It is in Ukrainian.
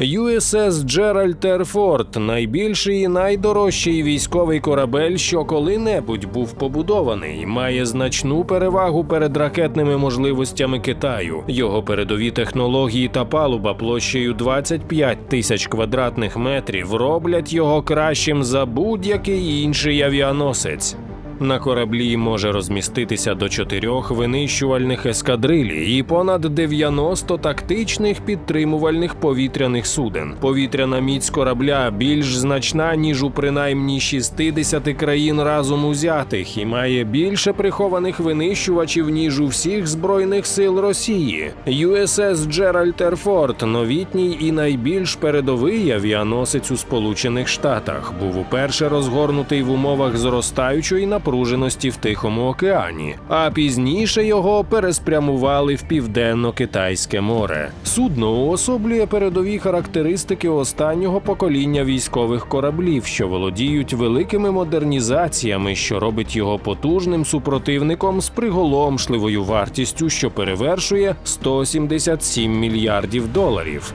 USS Джеральд Ерфорд – найбільший і найдорожчий військовий корабель, що коли-небудь був побудований, має значну перевагу перед ракетними можливостями Китаю. Його передові технології та палуба площею 25 тисяч квадратних метрів роблять його кращим за будь-який інший авіаносець. На кораблі може розміститися до чотирьох винищувальних ескадрилій і понад 90 тактичних підтримувальних повітряних суден. Повітряна міць корабля більш значна ніж у принаймні 60 країн разом узятих і має більше прихованих винищувачів ніж у всіх збройних сил Росії. USS Джеральд Ерфорд – новітній і найбільш передовий авіаносець у Сполучених Штатах. Був уперше розгорнутий в умовах зростаючої напруженості в Тихому океані, а пізніше його переспрямували в південно-китайське море. Судно уособлює передові характеристики останнього покоління військових кораблів, що володіють великими модернізаціями, що робить його потужним супротивником з приголомшливою вартістю, що перевершує 177 мільярдів доларів.